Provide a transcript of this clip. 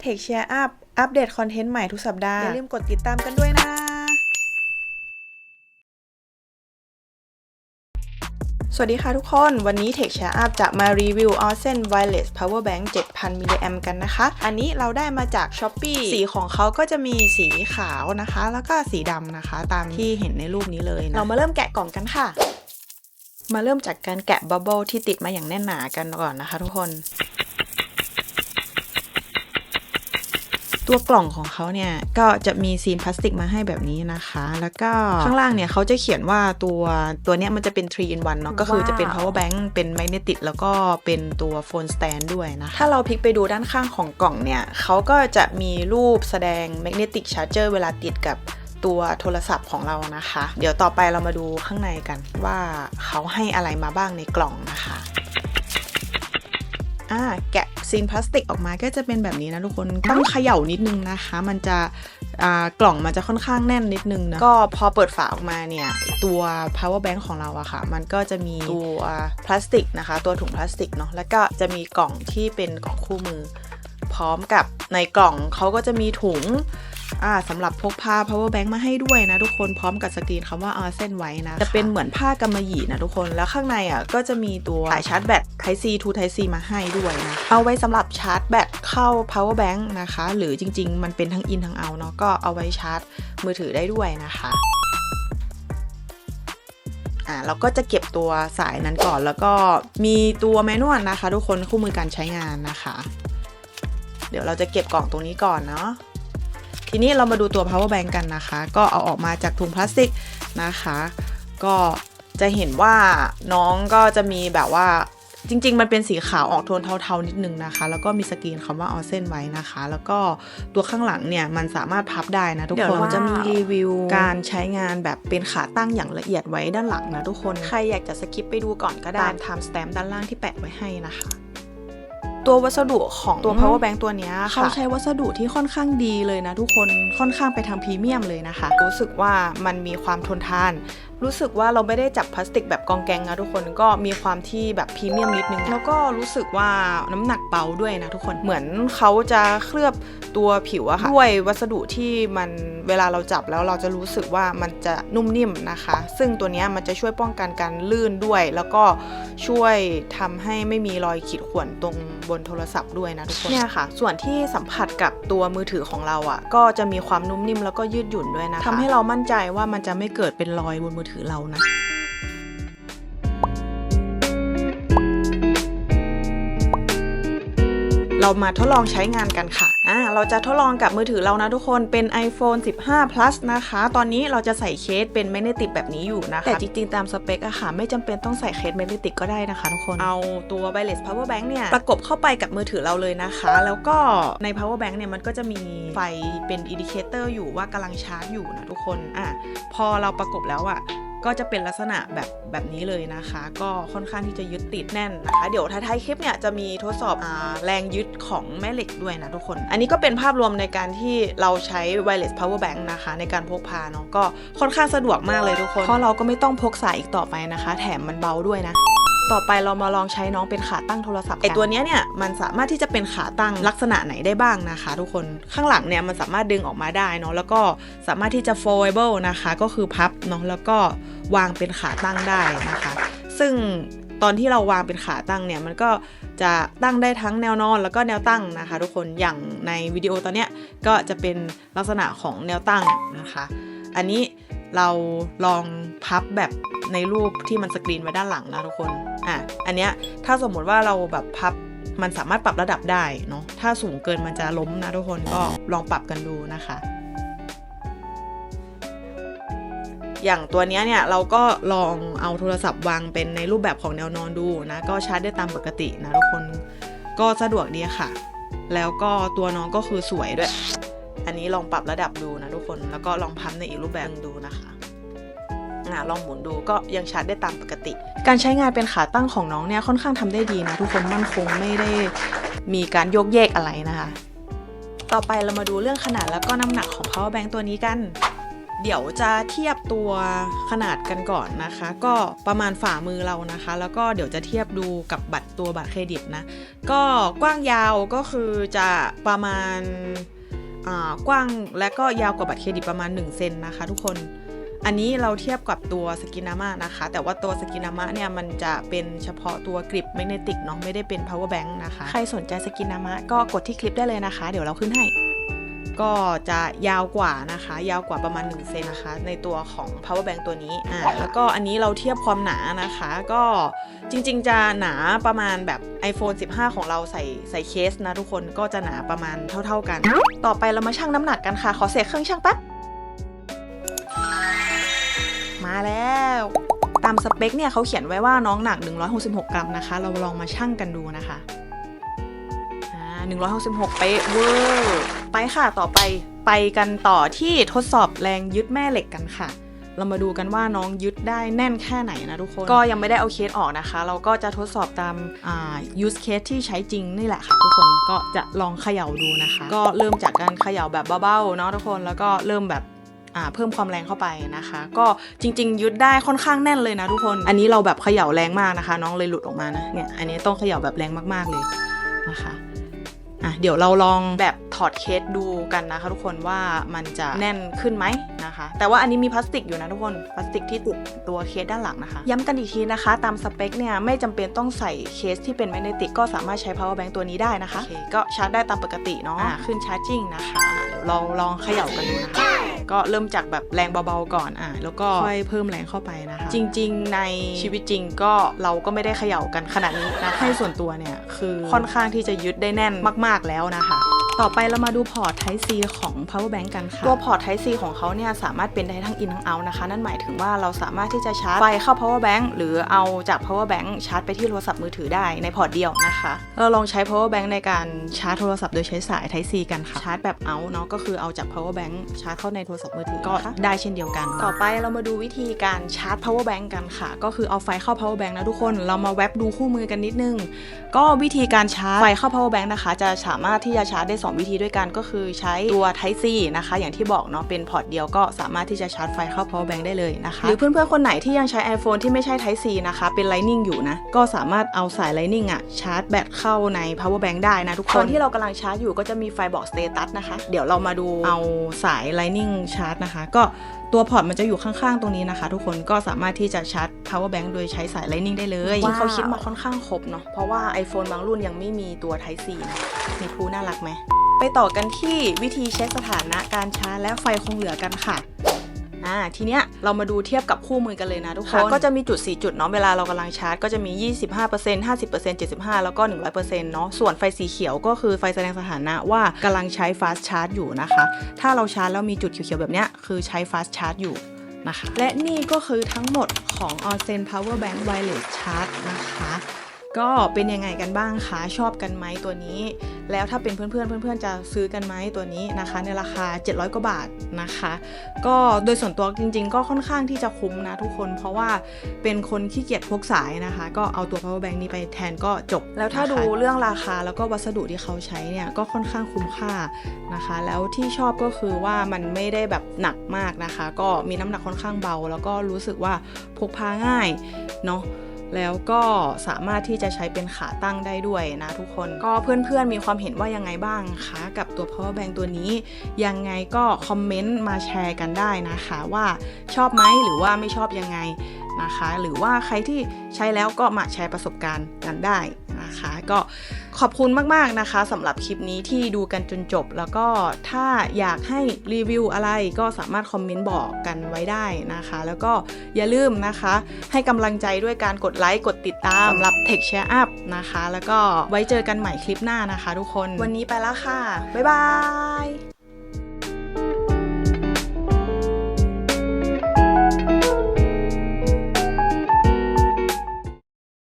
เทคแชร์อัพอัปเดตคอนเทนต์ใหม่ทุกสัปดาห์ อย่าลืมกดติดตามกันด้วยนะสวัสดีค่ะทุกคน วันนี้ Tech Share Up จะมารีวิว o s e n Wireless Power Bank 7000มิลลิแอมกันนะคะ อันนี้เราได้มาจาก s h อ p e e สีของเขาก็จะมีสีขาวนะคะ แล้วก็สีดำนะคะ ตามที่เห็นในรูปนี้เลยนะเรามาเริ่มแกะกล่องกันค่ะ มาเริ่มจากการแกะบับเบิลที่ติดมาอย่างแน่นหนากันก่อนนะคะทุกคน ตัวกล่องของเขาเนี่ย ก็จะมีซีนพลาสติกมาให้แบบนี้นะคะ แล้วก็ข้างล่างเนี่ยเขาจะเขียนว่าตัวตัวเนี้ยมันจะเป็น 3 in 1เนาะก็คือจะเป็น power bank เป็นแมกเนติกแล้วก็เป็นตัวโฟนสแตนด้วยนะ ถ้าเราพลิกไปดูด้านข้างของกล่องเนี่ยเขาก็จะมีรูปแสดงแมกเนติกชาร์เจอร์เวลาติดกับ ตัวโทรศัพท์ของเรานะคะ เดี๋ยวต่อไปเรามาดูข้างในกันว่าเขาให้อะไรมาบ้างในกล่องนะคะอ่าแกะซีนพลาสติกออกมาก็จะเป็นแบบนี้นะทุกคนต้องเขย่านิดนึงนะคะ มันจะอ่ากล่องมันจะค่อนข้างแน่นนิดนึงนะก็พอเปิดฝาออกมาเนี่ยตัว power bank ของเราอะค่ะ มันก็จะมีตัวพลาสติกนะคะ ตัวถุงพลาสติกเนาะแล้วก็จะมีกล่องที่เป็นกล่องคู่มือ พร้อมกับในกล่องเขาก็จะมีถุง อ่าสำหรับพกพา power bank มาให้ด้วยนะทุกคนพร้อมกับสกรีนคำว่า a r s e n ไว้นะ จะเป็นเหมือนผ้ากำมะหยี่นะทุกคนแล้วข้างในอะก็จะมีตัวสายชาร์จแบต Type C to Type C มาให้ด้วยนะเอาไว้สำหรับชาร์จแบตเข้า power bank นะคะ หรือจริง ๆ มันเป็นทั้งอินทั้งเอาเนาะก็เอาไว้ชาร์จมือถือได้ด้วยนะคะอ่าเราก็จะเก็บตัวสายนั้นก่อนแล้วก็มีตัวแมนนวลนะคะ ทุกคนคู่มือการใช้งานนะคะ เดี๋ยวเราจะเก็บกล่องตรงนี้ก่อนเนาะ ทีนี้เรามาดูตัว power bank กันนะคะ ก็เอาออกมาจากถุงพลาสติกนะคะ ก็จะเห็นว่าน้องก็จะมีแบบว่าจริง ๆ มันเป็นสีขาวออกโทนเทาๆนิดนึงนะคะ แล้วก็มีสกรีนคำว่าออเซนไว้นะคะ แล้วก็ตัวข้างหลังเนี่ยมันสามารถพับได้นะทุกคนเดี๋ยวเราจะมีรีวิวการใช้งานแบบเป็นขาตั้งอย่างละเอียดไว้ด้านหลังนะทุกคน ใครอยากจะสกิปไปดูก่อนก็ได้ตาม time stamp ด้านล่างที่แปะไว้ให้นะคะ ตัววัสดุของตัว power bank ตัวเนี้ยค่ะ เขาใช้วัสดุที่ค่อนข้างดีเลยนะทุกคนค่อนข้างไปทางพรีเมียมเลยนะคะ รู้สึกว่ามันมีความทนทานรู้สึกว่าเราไม่ได้จับพลาสติกแบบกองแกงนะทุกคนก็มีความที่แบบพรีเมียมนิดนึง แล้วก็รู้สึกว่าน้ำหนักเบาด้วยนะทุกคนเหมือนเขาจะเคลือบตัวผิวอะค่ะด้วยวัสดุที่มันเวลาเราจับแล้วเราจะรู้สึกว่ามันจะนุ่มนิ่มนะคะ ซึ่งตัวเนี้ยมันจะช่วยป้องกันการลื่นด้วย แล้วก็ช่วยทำให้ไม่มีรอยขีดข่วนตรงบนโทรศัพท์ด้วยนะทุกคนเนี่ยค่ะ ส่วนที่สัมผัสกับตัวมือถือของเราอะก็จะมีความนุ่มนิ่มแล้วก็ยืดหยุ่นด้วยนะคะทำให้เรามั่นใจว่ามันจะไม่เกิดเป็นรอยบนมือือถือเรานะ เรามาทดลองใช้งานกันค่ะอ่าเราจะทดลองกับมือถือเรานะทุกคนเป็น iPhone 15 plus นะคะ ตอนนี้เราจะใส่เคสเป็นแมกเนติกแบบนี้อยู่นะคะ แต่จริงๆ ตามสเปคอะค่ะ ไม่จำเป็นต้องใส่เคสแมกเนติกก็ได้นะคะทุกคน เอาตัว wireless power bank เนี่ย ประกบเข้าไปกับมือถือเราเลยนะคะ แล้วก็ใน power bank เนี่ย มันก็จะมีไฟเป็นอินดิเคเตอร์อยู่ว่ากำลังชาร์จอยู่นะทุกคนอะพอเราประกบแล้วอะ ก็จะเป็นลักษณะแบบแบบนี้เลยนะคะ ก็ค่อนข้างที่จะยึดติดแน่นนะคะ เดี๋ยวท้ายๆคลิปเนี่ยจะมีทดสอบอแรงยึดของแม่เหล็กด้วยนะทุกคน อันนี้ก็เป็นภาพรวมในการที่เราใช้ wireless power bank นะคะ ในการพกพาเนาะก็ค่อนข้างสะดวกมากเลยทุกคน เพราะเราก็ไม่ต้องพกสายอีกต่อไปนะคะ แถมมันเบาด้วยนะต่อไปเรามาลองใช้น้องเป็นขาตั้งโทรศัพท์ไอตัวเนี้ยเนี่ยมันสามารถที่จะเป็นขาตั้งลักษณะไหนได้บ้างนะคะ ทุกคนข้างหลังเนี่ยมันสามารถดึงออกมาได้เนาะแล้วก็สามารถที่จะ foldable นะคะ ก็คือพับเนาะแล้วก็ วางเป็นขาตั้งได้นะคะ ซึ่งตอนที่เราวางเป็นขาตั้งเนี่ยมันก็จะตั้งได้ทั้งแนวนอนแล้วก็แนวตั้งนะคะ ทุกคนอย่างในวิดีโอตอนเนี้ยก็จะเป็นลักษณะของแนวตั้งนะคะ อันนี้เราลองพับแบบในรูปที่มันสกรีนไว้ด้านหลังนะทุกคนอะอันเนี้ยถ้าสมมติว่าเราแบบพับมันสามารถปรับระดับได้เนาะถ้าสูงเกินมันจะล้มนะทุกคนก็ลองปรับกันดูนะคะ อย่างตัวนี้เนี่ยเราก็ลองเอาโทรศัพท์วางเป็นในรูปแบบของแนวนอนดูนะก็ชาร์จได้ตามปกตินะทุกคนก็สะดวกดีค่ะ แล้วก็ตัวน้องก็คือสวยด้วย อันนี้ลองปรับระดับดูนะทุกคนแล้วก็ลองพับในอีกรูปแบบดูนะคะอะลองหมุนดูก็ยังชาร์จได้ตามปกติ การใช้งานเป็นขาตั้งของน้องเนี่ยค่อนข้างทำได้ดีนะ ทุกคนมั่นคงไม่ได้มีการโยกเยกอะไรนะคะ ต่อไปเรามาดูเรื่องขนาดแล้วก็น้ำหนักของ power bank ตัวนี้กัน เดี๋ยวจะเทียบตัวขนาดกันก่อนนะคะ ก็ประมาณฝ่ามือเรานะคะ แล้วก็เดี๋ยวจะเทียบดูกับบัตรตัวบัตรเครดิตนะ ก็กว้างยาวก็คือจะประมาณอ่ากว้างและก็ยาวกว่าบัตรเครดิตประมาณ1เซนนะคะ ทุกคนอันนี้เราเทียบกับตัวสกินามะนะคะ แต่ว่าตัวสกินามะเนี่ยมันจะเป็นเฉพาะตัวกริปแมกเนติกเนาะไม่ได้เป็น power bank นะคะ ใครสนใจสกินามะก็กดที่คลิปได้เลยนะคะ เดี๋ยวเราขึ้นให้ ก็จะยาวกว่านะคะ ยาวกว่าประมาณ1เซนนะคะ ในตัวของ power bank ตัวนี้อ่าแล้วก็อันนี้เราเทียบความหนานะคะ ก็จริง ๆ จะหนาประมาณแบบ iPhone 15 ของเราใส่ใส่เคสนะทุกคนก็จะหนาประมาณเท่า ๆกัน ต่อไปเรามาชั่งน้ำหนักกันค่ะ ขอเสียเครื่องชั่งแป๊บมาแล้วตามสเปคเนี่ยเขาเขียนไว้ว่าน้องหนัก 166 กรัมนะคะ เราลองมาชั่งกันดูนะคะ 166 เป๊ะเวอร์ไปค่ะต่อไปไปกันต่อที่ทดสอบแรงยึดแม่เหล็กกันค่ะ เรามาดูกันว่าน้องยึดได้แน่นแค่ไหนนะทุกคน ก็ยังไม่ได้เอาเคสออกนะคะ เราก็จะทดสอบตามอ่า use case ที่ใช้จริงนี่แหละค่ะ ทุกคนก็จะลองเขย่าดูนะคะ ก็เริ่มจากการเขย่าแบบเบาๆเนาะทุกคนแล้วก็เริ่มแบบอ่าเพิ่มความแรงเข้าไปนะคะ ก็จริง ๆ ยึดได้ค่อนข้างแน่นเลยนะทุกคน อันนี้เราแบบเขย่าแรงมากนะคะ น้องเลยหลุดออกมานะเนี่ยอันนี้ต้องเขย่าแบบแรงมากๆเลยนะคะ อะเดี๋ยวเราลองแบบถอดเคสดูกันนะคะทุกคนว่ามันจะแน่นขึ้นไหมนะคะ แต่ว่าอันนี้มีพลาสติกอยู่นะทุกคนพลาสติกที่ติดตัวเคสด้านหลังนะคะ ย้ำกันอีกทีนะคะ ตามสเปคเนี่ยไม่จำเป็นต้องใส่เคสที่เป็นแมกเนติกก็สามารถใช้ power bank ตัวนี้ได้นะคะโอเคก็ชาร์จได้ตามปกติเนาะอะขึ้นชาร์จจิ้งนะคะเดี๋ยวเราลองเขย่ากันดูนะคะ ก็เริ่มจากแบบแรงเบาๆก่อนอะแล้วก็ค่อยเพิ่มแรงเข้าไปนะคะ จริง ๆ ในชีวิตจริงก็เราก็ไม่ได้เขย่ากันขนาดนี้นะให้ส่วนตัวเนี่ยคือค่อนข้างที่จะยึดได้แน่นมาก ๆแล้วนะคะ ต่อไปเรามาดูพอร์ต Type C ของ power bank กันค่ะ ตัวพอร์ต Type C ของเขาเนี่ยสามารถเป็นได้ทั้ง in ทั้ง out นะคะ นั่นหมายถึงว่าเราสามารถที่จะชาร์จไฟเข้า power bank หรือเอาจาก power bank ชาร์จไปที่โทรศัพท์มือถือได้ในพอร์ตเดียวนะคะ เราลองใช้ power bank ในการชาร์จโทรศัพท์โดยใช้สาย Type C กันค่ะ ชาร์จแบบ out เนาะก็คือเอาจาก power bank ชาร์จเข้าในโทรศัพท์มือถือก็ได้เช่นเดียวกัน ต่อไปเรามาดูวิธีการชาร์จ power bank กันค่ะ ก็คือเอาไฟเข้า power bank นะทุกคนเรามาแวบดูคู่มือกันนิดนึง ก็วิธีการชาร์จไฟเข้า power bank นะคะ จะสามารถที่จะชาร์จได้2 วิธีด้วยกันก็คือใช้ตัว Type C นะคะ อย่างที่บอกเนาะเป็นพอร์ตเดียวก็สามารถที่จะชาร์จไฟเข้า power bank ได้เลยนะคะ หรือเพื่อนๆ คนไหนที่ยังใช้ iPhone ที่ไม่ใช่ Type C นะคะ เป็น Lightning อยู่นะ ก็สามารถเอาสาย Lightning อะชาร์จแบตเข้าใน power bank ได้นะทุกคนตอนที่เรากำลังชาร์จอยู่ก็จะมีไฟบอก status นะคะ เดี๋ยวเรามาดูเอาสาย Lightning ชาร์จนะคะ ก็ตัวพอร์ตมันจะอยู่ข้างๆ ตรงนี้นะคะ ทุกคนก็สามารถที่จะชาร์จ power bank โดยใช้สาย Lightning ได้เลยจริงๆเขาคิดมาค่อนข้างครบเนาะเพราะว่า iPhone บางรุ่นยังไม่มีตัว Type C นะมีพูน่ารักไหม ไปต่อกันที่วิธีเช็คสถานะการชาร์จและไฟคงเหลือกันค่ะอ่าทีเนี้ยเรามาดูเทียบกับคู่มือกันเลยนะทุกคนก็จะมีจุด 4 จุดเนาะเวลาเรากำลังชาร์จก็จะมี 25% 50% 75 แล้วก็ 100%เนาะส่วนไฟสีเขียวก็คือไฟแสดงสถานะว่ากำลังใช้ fast charge อยู่นะคะ ถ้าเราชาร์จแล้วมีจุดเขียวๆแบบเนี้ยคือใช้ fast charge อยู่นะคะ และนี่ก็คือทั้งหมดของ Onsen Power Bank Wireless Charge นะคะ ก็เป็นยังไงกันบ้างคะชอบกันไหมตัวนี้ แล้วถ้าเป็นเพื่อนๆเพื่อนๆจะซื้อกันไหมตัวนี้นะคะ ในราคา 700 กว่าบาทนะคะ ก็โดยส่วนตัวจริง ๆ ก็ค่อนข้างที่จะคุ้มนะทุกคน เพราะว่าเป็นคนขี้เกียจพกสายนะคะ ก็เอาตัว power bank นี้ไปแทนก็จบ แล้วถ้าดูเรื่องราคาแล้วก็วัสดุที่เขาใช้เนี่ยก็ค่อนข้างคุ้มค่านะคะ แล้วที่ชอบก็คือว่ามันไม่ได้แบบหนักมากนะคะ ก็มีน้ำหนักค่อนข้างเบา แล้วก็รู้สึกว่าพกพาง่ายเนาะ แล้วก็สามารถที่จะใช้เป็นขาตั้งได้ด้วยนะทุกคนก็เพื่อนๆมีความเห็นว่ายังไงบ้างคะกับตัว power bank ตัวนี้ ยังไงก็คอมเมนต์มาแชร์กันได้นะคะว่าชอบไหมหรือว่าไม่ชอบยังไงนะคะ หรือว่าใครที่ใช้แล้วก็มาแชร์ประสบการณ์กันได้นะคะ ก็ ขอบคุณมากๆนะคะสำหรับคลิปนี้ที่ดูกันจนจบ แล้วก็ถ้าอยากให้รีวิวอะไรก็สามารถคอมเมนต์บอกกันไว้ได้นะคะ แล้วก็อย่าลืมนะคะ ให้กำลังใจด้วยการกดไลค์กดติดตามสำหรับ Tech Share Up นะคะ แล้วก็ไว้เจอกันใหม่คลิปหน้านะคะ ทุกคนวันนี้ไปแล้วค่ะ บ๊ายบาย